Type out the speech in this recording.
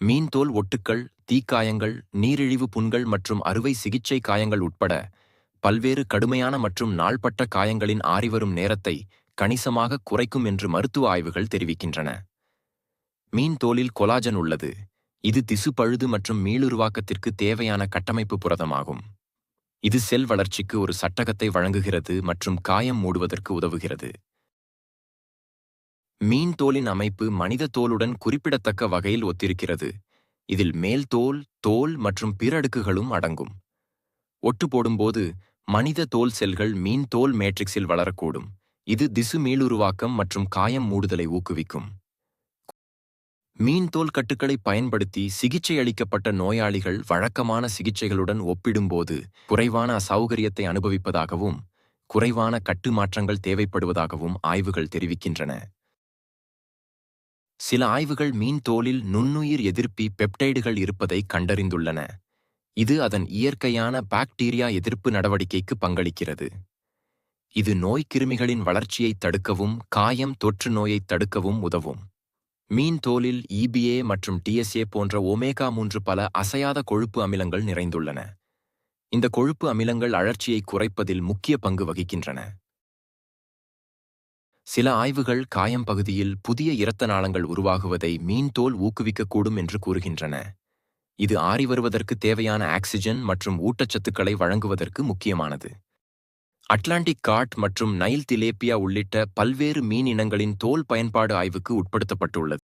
மீன்தோல் ஒட்டுக்கள் தீக்காயங்கள் நீரிழிவு புண்கள் மற்றும் அறுவை சிகிச்சை காயங்கள் உட்பட பல்வேறு கடுமையான மற்றும் நாள்பட்ட காயங்களின் ஆறிவரும் நேரத்தை கணிசமாக குறைக்கும் என்று மருத்துவ ஆய்வுகள் தெரிவிக்கின்றன. மீன் தோலில் கொலாஜன் உள்ளது. இது திசு பழுது மற்றும் மீளுருவாக்கத்திற்கு தேவையான கட்டமைப்பு புரதமாகும். இது செல் வளர்ச்சிக்கு ஒரு சட்டகத்தை வழங்குகிறது மற்றும் காயம் மூடுவதற்கு உதவுகிறது. மீன் தோலின் அமைப்பு மனித தோலுடன் குறிப்பிடத்தக்க வகையில் ஒத்திருக்கிறது. இதில் மேல் தோல் தோல் மற்றும் பிற அடுக்குகளும் அடங்கும். ஒட்டு போடும்போது மனித தோல் செல்கள் மீன் தோல் மேட்ரிக்ஸில் வளரக்கூடும். இது திசு மீளுருவாக்கம் மற்றும் காயம் மூடுதலை ஊக்குவிக்கும். மீன் தோல் கட்டுக்களை பயன்படுத்தி சிகிச்சை அளிக்கப்பட்ட நோயாளிகள் வழக்கமான சிகிச்சைகளுடன் ஒப்பிடும்போது குறைவான அசௌகரியத்தை அனுபவிப்பதாகவும் குறைவான கட்டு மாற்றங்கள் தேவைப்படுவதாகவும் ஆய்வுகள் தெரிவிக்கின்றன. சில ஆய்வுகள் மீன் தோலில் நுண்ணுயிர் எதிர்ப்பி பெப்டைடுகள் இருப்பதை கண்டறிந்துள்ளன. இது அதன் இயற்கையான பாக்டீரியா எதிர்ப்பு நடவடிக்கைக்கு பங்களிக்கிறது. இது நோய்க்கிருமிகளின் வளர்ச்சியை தடுக்கவும் காயம் தொற்று நோயை தடுக்கவும் உதவும். மீன் தோலில் இபிஏ மற்றும் டிஎஸ்ஏ போன்ற ஒமேகா மூன்று பல அசையாத கொழுப்பு அமிலங்கள் நிறைந்துள்ளன. இந்த கொழுப்பு அமிலங்கள் அழற்சியை குறைப்பதில் முக்கிய பங்கு வகிக்கின்றன. சில ஆய்வுகள் காயம் பகுதியில் புதிய இரத்த நாளங்கள் உருவாகுவதை மீன்தோல் ஊக்குவிக்கக்கூடும் என்று கூறுகின்றன. இது ஆறி வருவதற்கு தேவையான ஆக்சிஜன் மற்றும் ஊட்டச்சத்துக்களை வழங்குவதற்கு முக்கியமானது. அட்லாண்டிக் காட் மற்றும் நைல் திலேப்பியா உள்ளிட்ட பல்வேறு மீன் இனங்களின் தோல் பயன்பாடு ஆய்வுக்கு உட்படுத்தப்பட்டுள்ளது.